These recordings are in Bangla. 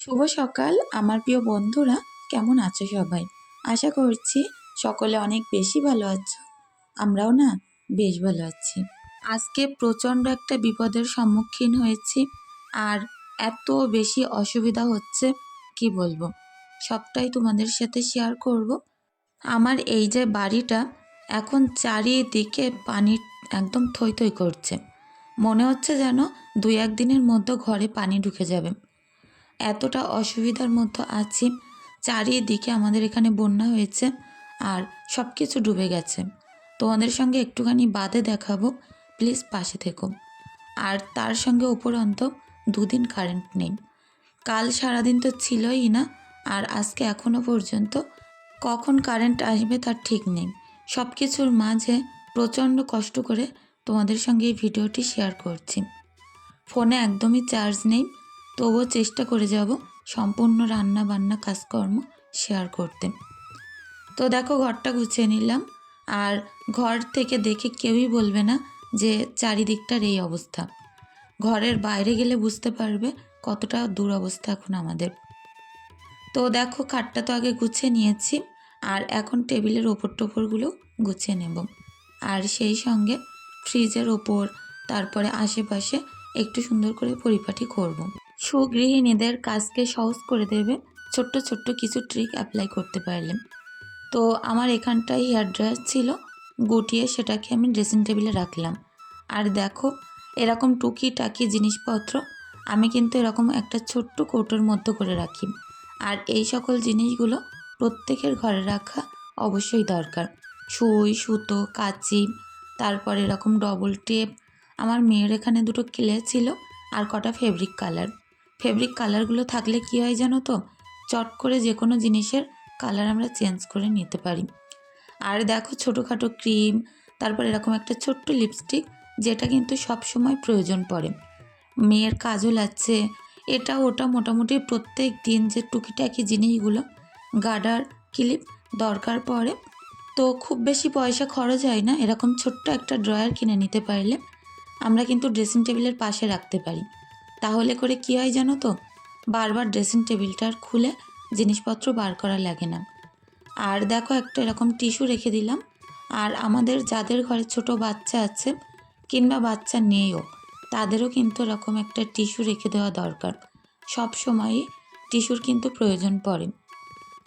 শুভ সকাল। আমার প্রিয় বন্ধুরা, কেমন আছো সবাই? আশা করছি সকলে অনেক বেশি ভালো আছো। আমরাও না বেশ ভালো আছি। আজকে প্রচণ্ড একটা বিপদের সম্মুখীন হয়েছি আর এত বেশি অসুবিধা হচ্ছে, কি বলব? সবটাই তোমাদের সাথে শেয়ার করব। আমার এই যে বাড়িটা এখন চারিদিকে পানি একদম থই থই করছে। মনে হচ্ছে যেন দুই একদিনের মধ্যে ঘরে পানি ঢুকে যাবে। এতটা অসুবিধার মধ্যে আছি, চারিদিকে আমাদের এখানে বন্যা হয়েছে আর সব কিছু ডুবে গেছে। তোমাদের সঙ্গে একটুখানি বাদে দেখাবো, প্লিজ পাশে থেকো। আর তার সঙ্গে উপরন্ত দুদিন কারেন্ট নেই। কাল সারাদিন তো ছিলই না, আর আজকে এখনও পর্যন্ত কখন কারেন্ট আসবে তার ঠিক নেই। সব কিছুর মাঝে প্রচণ্ড কষ্ট করে তোমাদের সঙ্গে এই ভিডিওটি শেয়ার করছি। ফোনে একদমই চার্জ নেই তবুও চেষ্টা করে যাব সম্পূর্ণ রান্না বান্না কাজকর্ম শেয়ার করতে। তো দেখো ঘরটা গুছিয়ে নিলাম। আর ঘর থেকে দেখে কেউই বলবে না যে চারিদিকটার এই অবস্থা। ঘরের বাইরে গেলে বুঝতে পারবে কতটা দুরবস্থা এখন আমাদের। তো দেখো খাটটা তো আগে গুছিয়ে নিয়েছি। আর এখন টেবিলের ওপর টোপরগুলো গুছিয়ে নেব। আর সেই সঙ্গে ফ্রিজের ওপর, তারপরে আশেপাশে একটু সুন্দর করে পরিপাটি করব। সুগৃহিণীদের কাজকে সহজ করে দেবে, ছোট্ট ছোট্ট কিছু ট্রিক অ্যাপ্লাই করতে পারলে তো আমার এখানটায় হেয়ার ড্রায়ার ছিল, গুটিয়ে সেটাকে আমি ড্রেসিং টেবিলে রাখলাম। আর দেখো, এরকম টুকি টাকি জিনিসপত্র আমি কিন্তু এরকম একটা ছোট্ট কৌটোর মধ্যে করে রাখি। আর এই সকল জিনিসগুলো প্রত্যেকের ঘরে রাখা অবশ্যই দরকার। সুই, সুতো, কাঁচি, তারপর এরকম ডবল টেপ আমার মেয়ের এখানে দুটো ক্লে ছিল আর কটা ফেব্রিক কালার ফেব্রিক কালারগুলো থাকলে কী হয় জানো তো? চট করে যে কোনো জিনিসের কালার আমরা চেঞ্জ করে নিতে পারি। আর দেখো ছোটোখাটো ক্রিম, তারপর এরকম একটা ছোট্ট লিপস্টিক, যেটা কিন্তু সব সময় প্রয়োজন পড়ে। মেয়ের কাজল আছে, এটা ওটা মোটামুটি প্রত্যেক দিন যে টুকিটাকি জিনিসগুলো গার্ডার ক্লিপ দরকার পড়ে। তো খুব বেশি পয়সা খরচ হয় না, এরকম ছোট্ট একটা ড্রয়ার কিনে নিতে পারলে আমরা কিন্তু ড্রেসিং টেবিলের পাশে রাখতে পারি। তাহলে করে কী হয় জানো তো? বারবার ড্রেসিং টেবিলটার খুলে জিনিসপত্র বার করা লাগে না। আর দেখো একটা এরকম টিস্যু রেখে দিলাম। আর আমাদের যাদের ঘরে ছোট বাচ্চা আছে কিংবা বাচ্চা নেইও, তাদেরও কিন্তু এরকম একটা টিস্যু রেখে দেওয়া দরকার। সব সময়ই টিস্যুর কিন্তু প্রয়োজন পড়ে।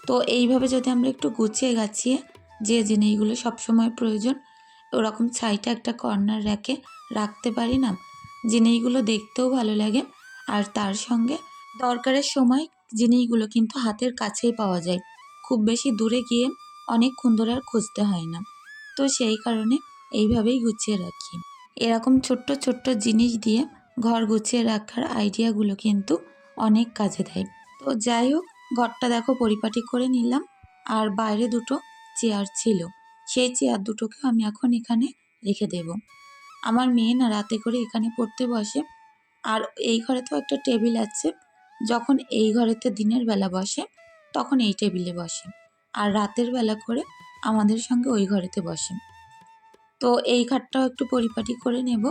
তো এইভাবে যদি আমরা একটু গুছিয়ে গাছিয়ে যে জিনিসগুলো সবসময় প্রয়োজন, ওরকম ছাইটা একটা কর্নার রেখে রাখতে পারি না জিনিসগুলো দেখতেও ভালো লাগে আর তার সঙ্গে দরকারের সময় জিনিসগুলো কিন্তু হাতের কাছেই পাওয়া যায়। খুব বেশি দূরে গিয়ে অনেকক্ষণ ধরে আর খুঁজতে হয় না। তো সেই কারণে এইভাবেই গুছিয়ে রাখি। এরকম ছোট্ট ছোট্ট জিনিস দিয়ে ঘর গুছিয়ে রাখার আইডিয়াগুলো কিন্তু অনেক কাজে দেয়। তো যাই হোক, ঘরটা দেখো পরিপাটি করে নিলাম আর বাইরে দুটো চেয়ার ছিল। সেই চেয়ার দুটোকে আমি এখন এখানে রেখে দেব। আমার মেয়ে না রাতে করে এখানে পড়তে বসে আর এই ঘরে তো একটা টেবিল আছে। যখন এই ঘরেতে দিনের বেলা বসে, তখন এই টেবিলে বসে। আর রাতের বেলা করে আমাদের সঙ্গে ওই ঘরেতে বসে। তো এই খাটটাও একটু পরিপাটি করে নেব।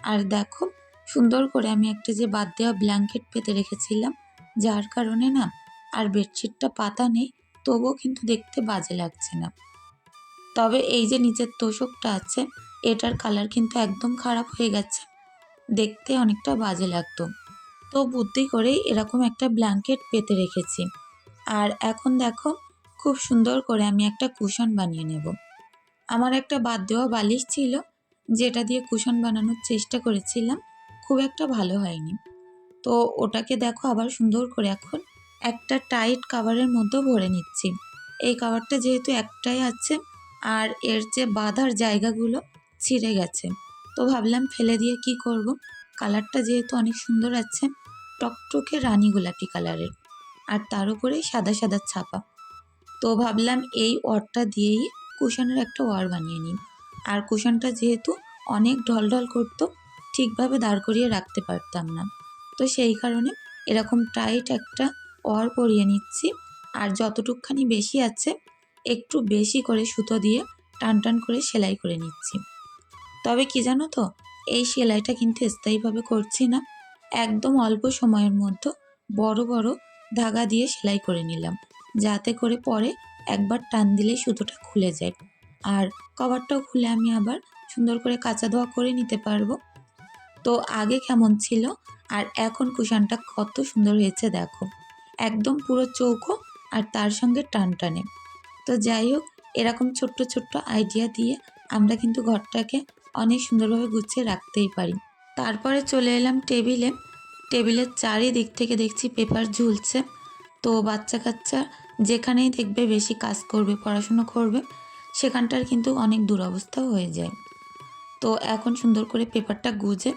আর দেখো, সুন্দর করে আমি একটা যে বাদ দেওয়া ব্ল্যাঙ্কেট পেতে রেখেছিলাম, যার কারণে না আর বেডশিটটা পাতা নেই, তবুও কিন্তু দেখতে বাজে লাগছে না। তবে এই যে নিচের তোষকটা আছে এটার কালার কিন্তু একদম খারাপ হয়ে গেছে। দেখতে অনেকটা বাজে লাগতো। তো বুদ্ধি করেই এরকম একটা ব্ল্যাঙ্কেট পেতে রেখেছি। আর এখন দেখো, খুব সুন্দর করে আমি একটা কুশন বানিয়ে নেব। আমার একটা বাদ দেওয়া বালিশ ছিল, যেটা দিয়ে কুশন বানানোর চেষ্টা করেছিলাম, খুব একটা ভালো হয়নি। তো ওটাকে দেখো আবার সুন্দর করে এখন একটা টাইট কাভারের মধ্যে ভরে নিচ্ছি। এই কাভারটা যেহেতু একটাই আছে, আর এর যে বাঁধার জায়গাগুলো ছিঁড়ে গেছে। তো ভাবলাম ফেলে দিয়ে কি করব? কালারটা যেহেতু অনেক সুন্দর আছে, টকটকে রানী গোলাপি কালারের, আর তার উপরে সাদা সাদা ছাপা। তো ভাবলাম এই ওয়ারটা দিয়েই কুশনের একটা ওয়ার বানিয়ে নিই। আর কুশনটা যেহেতু অনেক ঢলঢল করতো, ঠিকভাবে দাঁড় করিয়ে রাখতে পারতাম না। তো সেই কারণে এরকম টাইট একটা ওয়ার পরিয়ে নিচ্ছি, আর যতটুকখানি বেশি আছে, একটু বেশি করে সুতো দিয়ে টান টান করে সেলাই করে নিচ্ছি। তবে কি জানো তো? এই সেলাইটা কিন্তু স্থায়ীভাবে করছি না। একদম অল্প সময়ের মধ্যে বড় বড় ধাগা দিয়ে সেলাই করে নিলাম। যাতে করে পরে একবার টান দিলে সুতোটা খুলে যায়। আর কভারটাও খুলে আমি আবার সুন্দর করে কাঁচা ধোয়া করে নিতে পারব। তো আগে কেমন ছিল? আর এখন কুশানটা কত সুন্দর হয়েছে দেখো। একদম পুরো চৌকো আর তার সঙ্গে টান টানে। তো যাই হোক, এরকম ছোট্ট ছোট্ট আইডিয়া দিয়ে আমরা কিন্তু ঘরটাকে অনেক সুন্দরভাবে গুছিয়ে রাখতেই পারি। তারপরে চলে এলাম টেবিলে। টেবিলের চারিদিক থেকে দেখছি পেপার ঝুলছে। তো বাচ্চা কাচ্চা যেখানেই দেখবে বেশি কাজ করবে, পড়াশুনো করবে, সেখানটার কিন্তু অনেক দুরবস্থাও হয়ে যায়। তো এখন সুন্দর করে পেপারটা গুজে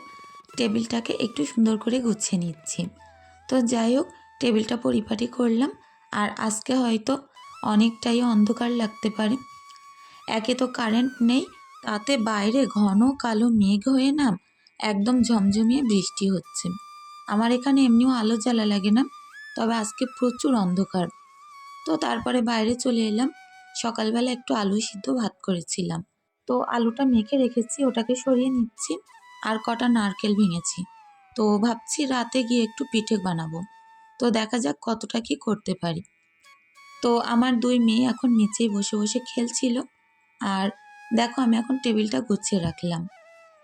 টেবিলটাকে একটু সুন্দর করে গুছিয়ে নিচ্ছি। তো যাই হোক, টেবিলটা পরিপাটি করলাম আর আজকে হয়তো অনেকটাই অন্ধকার লাগতে পারে। একে তো কারেন্ট নেই তাতে বাইরে ঘন কালো মেঘ হয়ে না একদম ঝমঝমিয়ে বৃষ্টি হচ্ছে। আমার এখানে এমনিও আলো জ্বালা লাগে না, তবে আজকে প্রচুর অন্ধকার। তো তারপরে বাইরে চলে এলাম। সকালবেলা একটু আলু সিদ্ধ ভাত করেছিলাম। তো আলুটা মেখে রেখেছি, ওটাকে সরিয়ে নিচ্ছি আর কটা নারকেল ভেঙেছি। তো ভাবছি রাতে গিয়ে একটু পিঠে বানাবো। তো দেখা যাক কতটা কি করতে পারি। তো আমার দুই মেয়ে এখন নিচেই বসে বসে খেলছিল। আর দেখো, আমি এখন টেবিলটা গুছিয়ে রাখলাম।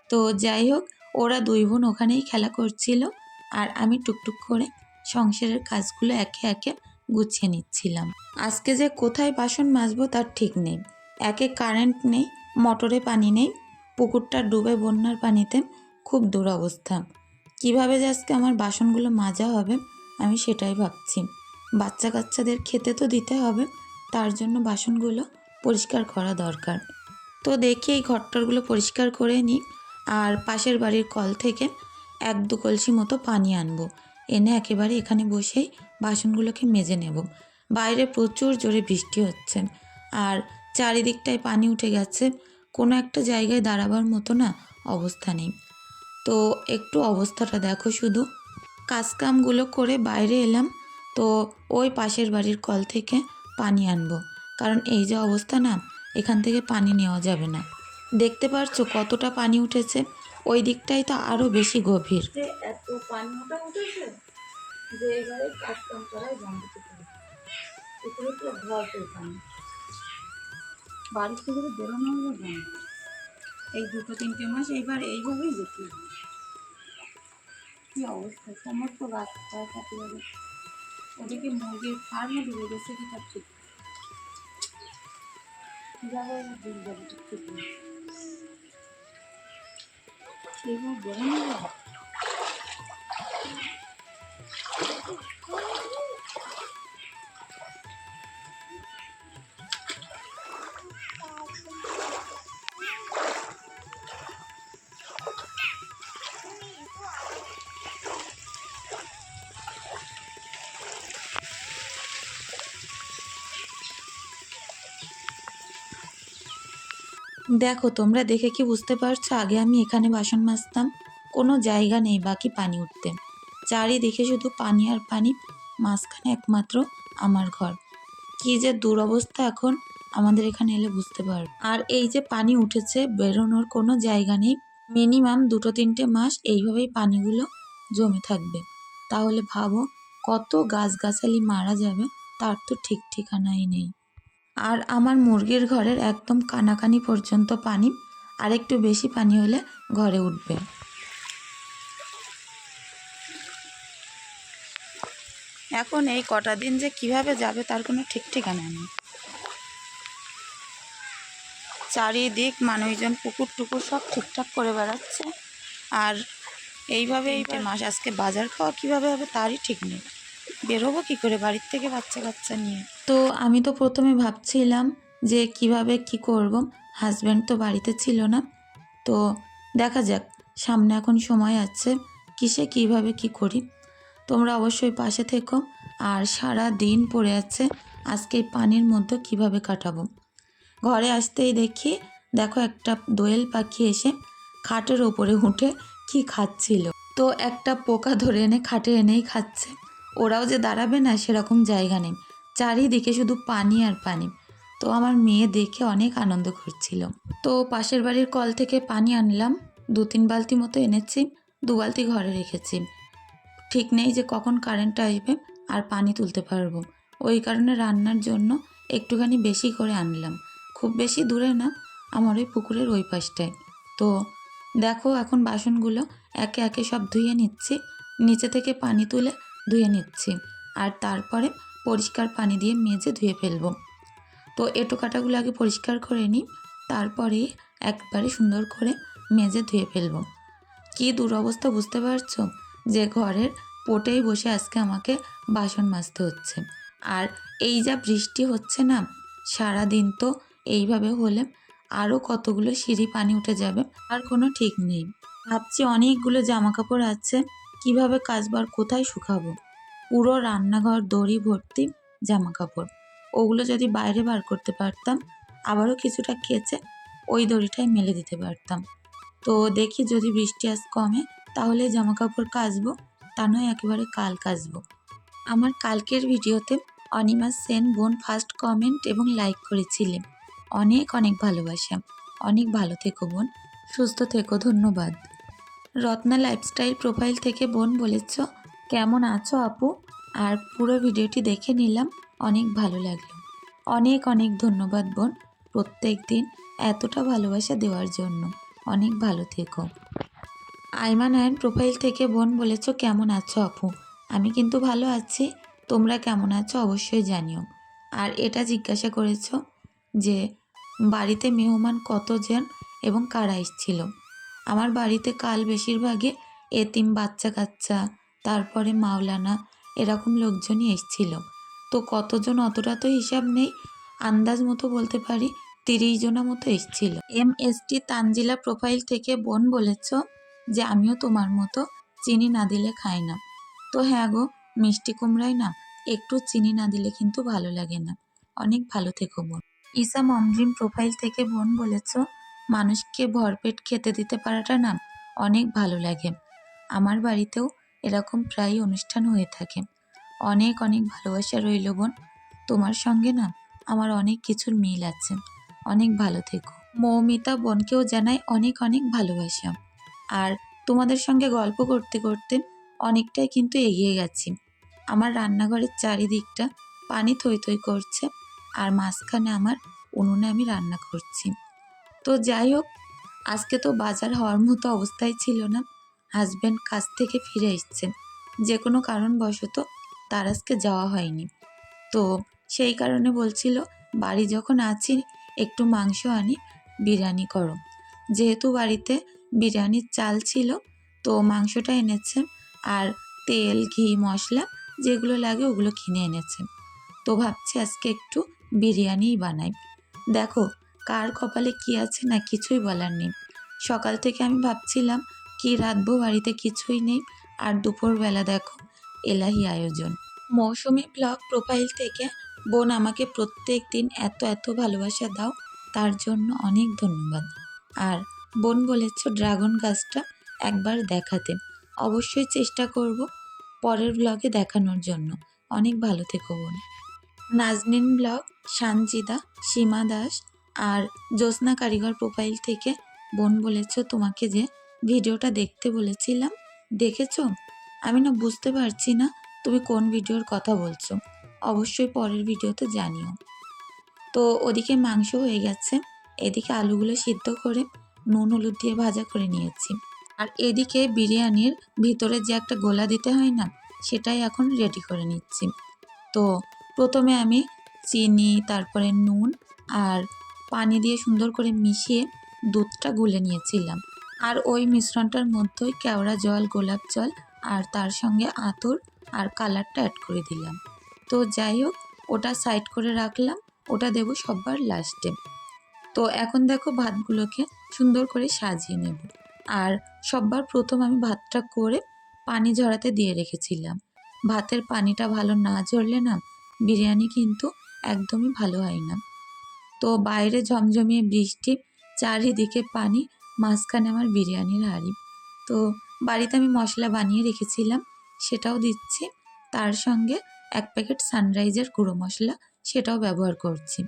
তো যাই হোক, ওরা দুই বোন ওখানেই খেলা করছিল আর আমি টুকটুক করে সংসারের কাজগুলো একে একে গুছিয়ে নিচ্ছিলাম। আজকে যে কোথায় বাসন মাজবো তার ঠিক নেই। একে কারেন্ট নেই, মোটরে পানি নেই, পুকুরটা ডুবে বন্যার পানিতে খুব দুরবস্থা। কীভাবে যে আজকে আমার বাসনগুলো মাজা হবে, আমি সেটাই ভাবছি। বাচ্চা কাচ্চাদের খেতে তো দিতে হবে, তার জন্য বাসনগুলো পরিষ্কার করা দরকার। তো দেখি এই ঘরটরগুলো পরিষ্কার করে নিই। আর পাশের বাড়ির কল থেকে এক দু কলসি মতো পানি আনব। এনে একেবারে এখানে বসেই বাসনগুলোকে মেজে নেব। বাইরে প্রচুর জোরে বৃষ্টি হচ্ছে। আর চারিদিকটায় পানি উঠে গেছে। কোনো একটা জায়গায় দাঁড়াবার মতো না অবস্থা নেই। তো একটু অবস্থাটা দেখো শুধু। কাজকামগুলো করে বাইরে এলাম। তো ওই পাশের বাড়ির কল থেকে পানি আনব। কারণ এই যে অবস্থা না এখান থেকে পানি নেওয়া যাবে না। দেখতে পারছ কতটা পানি উঠেছে? ওই দিকটাই তো আরও বেশি গভীর। এত পানি ওটা উঠেছে যে এবারে কাজ পানি। বাড়ি থেকে তো বেরোনো এই দুটো তিনটে মাস এইবার এইভাবেই যেতে হবে। কি অবস্থা? সমস্ত কাটে যাবে ওদিকে মুরগির ফার্মে ডুবে গেছে, কি তার ঠিক যাবে দেখো, তোমরা দেখে কি বুঝতে পারছ? আগে আমি এখানে বাসন মাজতাম। কোনো জায়গা নেই, বাকি পানি উঠতে। চারিদিকে শুধু পানি আর পানি, মাঝখানে একমাত্র আমার ঘর। কি যে দুরবস্থা এখন, আমাদের এখানে এলে বুঝতে পারবে। আর এই যে পানি উঠেছে, বেরোনোর কোনো জায়গা নেই। মিনিমাম দুটো তিনটে মাস এইভাবেই পানিগুলো জমে থাকবে। তাহলে ভাবো, কত গাছগাছালি মারা যাবে, তার তো ঠিক ঠিকানাই নেই। আর আমার মুরগির ঘরের একদম কানাকানি পর্যন্ত পানি, আর একটু বেশি পানি হলে ঘরে উঠবে। এখন এই কটা দিন যে কীভাবে যাবে তার কোনো ঠিক ঠিকানা নেই। চারিদিক মানুষজন পুকুর টুকুর সব ঠিকঠাক করে বেড়াচ্ছে, আর এইভাবে এই মাস আজকে বাজার খাওয়া কীভাবে হবে তারই ঠিক নেই। বেরোবো কি করে বাড়ির থেকে বাচ্চা কাচ্চা নিয়ে? তো আমি তো প্রথমে ভাবছিলাম যে কীভাবে কি করব। হাজব্যান্ড তো বাড়িতে ছিল না। তো দেখা যাক, সামনে এখন সময় আছে, কিসে কীভাবে কি করি। তোমরা অবশ্যই পাশে থেকো। আর সারা দিন পড়ে আছে আজকে পানির মধ্যে কীভাবে কাটাবো। ঘরে আসতেই দেখি, দেখো একটা দোয়েল পাখি এসে খাটের ওপরে উঠে কি খাচ্ছিল। তো একটা পোকা ধরে এনে খাটে এনেই খাচ্ছে। ওরাও যে দাঁড়াবে না সেরকম জায়গা নেই। চারিদিকে শুধু পানি আর পানি। তো আমার মেয়ে দেখে অনেক আনন্দ করছিল। তো পাশের বাড়ির কল থেকে পানি আনলাম। দু তিন বালতি মতো এনেছি, দু বালতি ঘরে রেখেছি। ঠিক নেই যে কখন কারেন্ট আসবে আর পানি তুলতে পারব। ওই কারণে রান্নার জন্য একটুখানি বেশি করে আনলাম। খুব বেশি দূরে না, আমার ওই পুকুরের ওই পাশটায়। তো দেখো এখন বাসনগুলো একে একে সব ধুয়ে নিচ্ছি। নিচে থেকে পানি তুলে ধুয়ে নিচ্ছি। আর তারপরে পরিষ্কার পানি দিয়ে মেজে ধুয়ে ফেলব। তো এটো কাটাগুলো আগে পরিষ্কার করে নিই, তারপরে একবারে সুন্দর করে মেজে ধুয়ে ফেলব। কী দুরবস্থা বুঝতে পারছ? যে ঘরের পোটেই বসে আজকে আমাকে বাসন মাজতে হচ্ছে। আর এই যা বৃষ্টি হচ্ছে না সারা দিন তো এইভাবে হলে আরও কতগুলো সিঁড়ি পানি উঠে যাবে আর কোনো ঠিক নেই। ভাবছি অনেকগুলো জামা কাপড় আছে, কীভাবে কাজবার কোথায় শুকাবো? পুরো রান্নাঘর, দড়ি, ভর্তি জামা কাপড় ওগুলো যদি বাইরে বার করতে পারতাম, আবারও কিছুটা কেচে ওই দড়িটাই মেলে দিতে পারতাম। তো দেখি যদি বৃষ্টি আজ কমে, তাহলে জামা কাপড় কাচবো, তা নয় একেবারে কাল কাচবো। আমার কালকের ভিডিওতে অনিমা সেন বোন ফার্স্ট কমেন্ট এবং লাইক করেছিলেন। অনেক অনেক ভালোবাসা। অনেক ভালো থেকো বোন। সুস্থ থেকো, ধন্যবাদ। রত্না লাইফস্টাইল প্রোফাইল থেকে বোন বলেছ কেমন আছো আপু? আর পুরো ভিডিওটি দেখে নিলাম, অনেক ভালো লাগল। অনেক অনেক ধন্যবাদ বোন, প্রত্যেক দিন এতটা ভালোবাসা দেওয়ার জন্য। অনেক ভালো থেকো। আইমান আয়ন প্রোফাইল থেকে বোন বলেছ, কেমন আছো আপু? আমি কিন্তু ভালো আছি, তোমরা কেমন আছো অবশ্যই জানিও। আর এটা জিজ্ঞাসা করেছ যে, বাড়িতে মেহমান কতজন এবং কারা এসেছিল? আমার বাড়িতে কাল বেশিরভাগে এতিম বাচ্চা কাচ্চা তারপরে মাওলানা এরকম লোকজনই এসেছিল। তো কতজন অতটা তো হিসাব নেই, আন্দাজ মতো বলতে পারি তিরিশ জনা মতো এসেছিল। M S T Tanjila profile থেকে বোন বলেছ যে আমিও তোমার মতো চিনি না দিলে খাই না। তো হ্যাঁ গো, মিষ্টি কুমড়াই না একটু চিনি না দিলে কিন্তু ভালো লাগে না। অনেক ভালো থেকো বোন। ইসা মমড্রিম প্রোফাইল থেকে বোন বলেছ, মানুষকে ভরপেট খেতে দিতে পারাটা না অনেক ভালো লাগে। আমার বাড়িতেও এরকম প্রায় অনুষ্ঠান হয়ে থাকে। অনেক অনেক ভালোবাসা রইল বোন। তোমার সঙ্গে না আমার অনেক কিছুর মিল আছে। অনেক ভালো থেকো। মৌমিতা বোনকেও জানাই অনেক অনেক ভালোবাসা। আর তোমাদের সঙ্গে গল্প করতে করতে অনেকটাই কিন্তু এগিয়ে গেছি। আমার রান্নাঘরের চারিদিকটা পানি থই থই করছে আর মাঝখানে আমার উনুনে আমি রান্না করছি। তো যাই হোক, আজকে তো বাজার হওয়ার মতো অবস্থায় ছিল না। হাজব্যান্ড কাজ থেকে ফিরে এসছেন। যে কোনো কারণবশত তার আজকে যাওয়া হয়নি। তো সেই কারণে বলছিল, বাড়ি যখন আছি, একটু মাংস আনি, বিরিয়ানি করো। যেহেতু বাড়িতে বিরিয়ানির চাল ছিল, তো মাংসটা এনেছে আর তেল, ঘি, মশলা যেগুলো লাগে ওগুলো কিনে এনেছে তো ভাবছি আজকে একটু বিরিয়ানিই বানাই। দেখো, কার কপালে কি আছে না কিছুই বলার নেই। সকাল থেকে আমি ভাবছিলাম কি রাঁধবো বাড়িতে কিছুই নেই। আর দুপুরবেলা দেখো, এলাহি আয়োজন। মৌসুমি ব্লগ প্রোফাইল থেকে, বোন আমাকে প্রত্যেক দিন এত এত ভালোবাসা দাও, তার জন্য অনেক ধন্যবাদ। আর বোন বলেছ ড্রাগন গাছটা একবার দেখাতে। অবশ্যই চেষ্টা করব পরের ব্লগে দেখানোর জন্য। অনেক ভালো থেকো বোন। নাজনিন ব্লগ, সানজিদা, সীমা দাস আর জ্যোৎস্না কারিগর প্রোফাইল থেকে বোন বলেছ তোমাকে যে ভিডিওটা দেখতে বলেছিলাম। দেখেছ? আমি না বুঝতে পারছি না তুমি কোন ভিডিওর কথা বলছো। অবশ্যই পরের ভিডিওতে জানিও। তো ওদিকে মাংস হয়ে গেছে। এদিকে আলুগুলো সিদ্ধ করে নুন হলুদ দিয়ে ভাজা করে নিয়েছি। আর এদিকে বিরিয়ানির ভিতরে যে একটা গোলা দিতে হয় না, সেটাই এখন রেডি করে নিচ্ছি। তো প্রথমে আমি চিনি, তারপরে নুন আর পানি দিয়ে সুন্দর করে মিশিয়ে দুধটা গুলে নিয়েছিলাম। আর ওই মিশ্রণটার মধ্যেই কেওড়া জল, গোলাপ জল আর তার সঙ্গে আতর আর কালারটা অ্যাড করে দিলাম। তো যাই হোক, ওটা সাইড করে রাখলাম, ওটা দেবো সববার লাস্টে তো এখন দেখো ভাতগুলোকে সুন্দর করে সাজিয়ে নেব। আর সববার প্রথম আমি ভাতটা করে পানি ঝরাতে দিয়ে রেখেছিলাম। ভাতের পানিটা ভালো না ঝরলে না বিরিয়ানি কিন্তু একদমই ভালো হয় না। তো বাইরে ঝমঝমিয়ে বৃষ্টি, চারিদিকে পানি মাঝখানে আমার বিরিয়ানির হাঁড়ি। তো বাড়িতে আমি মশলা বানিয়ে রেখেছিলাম, সেটাও দিচ্ছি। তার সঙ্গে এক প্যাকেট সানরাইজের গুঁড়ো মশলা, সেটাও ব্যবহার করছি।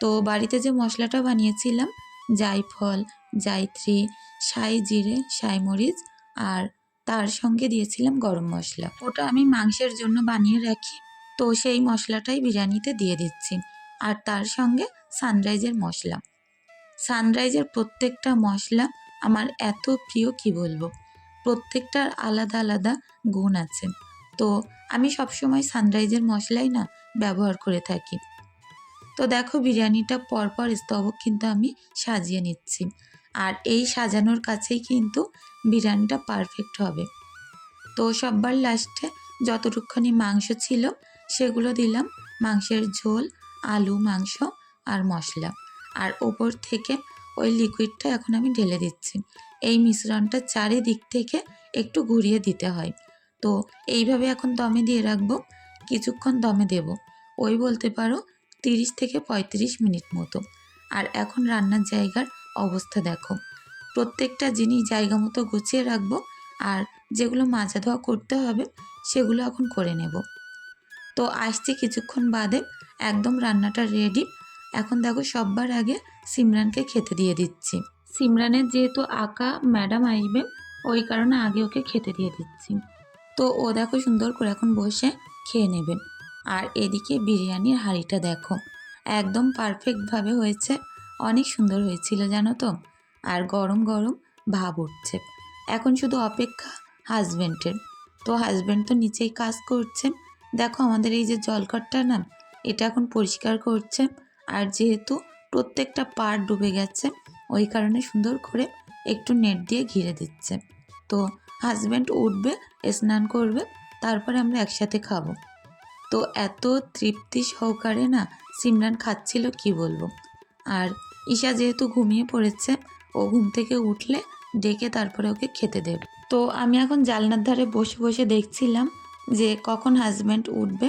তো বাড়িতে যে মশলাটা বানিয়েছিলাম, জায়ফল, জায়ত্রী, সাই জিরে, সাই মরিচ, আর তার সঙ্গে দিয়েছিলাম গরম মশলা। ওটা আমি মাংসের জন্য বানিয়ে রাখি, তো সেই মশলাটাই বিরিয়ানিতে দিয়ে দিচ্ছি। আর তার সঙ্গে সানরাইজের মশলা। সানরাইজের প্রত্যেকটা মশলা আমার এত প্রিয়, কি বলব? প্রত্যেকটার আলাদা আলাদা গুণ আছে। তো আমি সবসময় সানরাইজের মশলাই না ব্যবহার করে থাকি। তো দেখো বিরিয়ানিটা পরপর স্তবক কিন্তু আমি সাজিয়ে নিচ্ছি। আর এই সাজানোর কাছেই কিন্তু বিরিয়ানিটা পারফেক্ট হবে। তো সববার লাস্টে যতটুকখানি মাংস ছিল, সেগুলো দিলাম। মাংসের ঝোল, আলু, মাংস আর মশলা। আর ওপর থেকে ওই লিকুইডটা এখন আমি ঢেলে দিচ্ছি। এই মিশ্রণটা চারিদিক থেকে একটু ঘুরিয়ে দিতে হয়। তো এইভাবে এখন দমে দিয়ে রাখব, কিছুক্ষণ দমে দেব। ওই বলতে পারো তিরিশ থেকে পঁয়ত্রিশ মিনিট মতো। আর এখন রান্নার জায়গার অবস্থা দেখো। প্রত্যেকটা জিনিস জায়গা মতো গুছিয়ে রাখব আর যেগুলো মাজা ধোয়া করতে হবে সেগুলো এখন করে নেব। তো আসছে কিছুক্ষণ বাদে, একদম রান্নাটা রেডি এখন দেখো সববার আগে সিমরানকে খেতে দিয়ে দিচ্ছি। সিমরানের যেহেতু আঁকা ম্যাডাম আসবে ওই কারণে আগে ওকে খেতে দিয়ে দিচ্ছি। তো ও দেখো সুন্দর করে এখন বসে খেয়ে নেবে। আর এদিকে বিরিয়ানির হাঁড়িটা দেখো, একদম পারফেক্টভাবে হয়েছে। অনেক সুন্দর হয়েছিল, জানো তো? আর গরম গরম ভাব উঠছে। এখন শুধু অপেক্ষা হাজব্যান্ডের তো হাজব্যান্ড তো নিচেই কাজ করছে দেখো আমাদের এই যে জলঘরটা না, এটা এখন পরিষ্কার করছে। আর যেহেতু প্রত্যেকটা পার ডুবে গেছে, ওই কারণে সুন্দর করে একটু নেট দিয়ে ঘিরে দিচ্ছে। তো হাজব্যান্ড উঠবে, স্নান করবে, তারপরে আমরা একসাথে খাব। তো এত তৃপ্তি সহকারে না সিমরান খাচ্ছিল কি বলব? আর ঈশা যেহেতু ঘুমিয়ে পড়েছে, ও ঘুম থেকে উঠলে ডেকে তারপরে ওকে খেতে দেবে। তো আমি এখন জালনার ধারে বসে বসে দেখছিলাম যে কখন হাজব্যান্ড উঠবে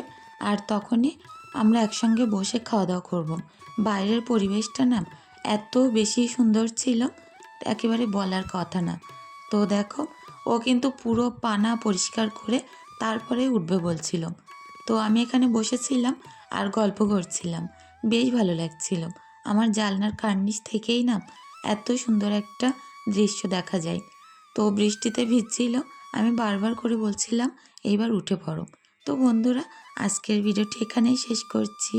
আর তখনই আমরা একসঙ্গে বসে খাওয়া দাওয়া করব। বাইরের পরিবেশটা না এত বেশি সুন্দর ছিল, একেবারে বলার কথা না। তো দেখো, ও কিন্তু পুরো পানা পরিষ্কার করে তারপরে উঠবে বলছিল। তো আমি এখানে বসেছিলাম আর গল্প করছিলাম। বেশ ভালো লাগছিল। আমার জালনার কার্নিশ থেকেই না এত সুন্দর একটা দৃশ্য দেখা যায়। তো বৃষ্টিতে ভিজছিল, আমি বারবার করে বলছিলাম, এইবার উঠে পড়ো। তো বন্ধুরা আজকের ভিডিওটি এখানেই শেষ করছি।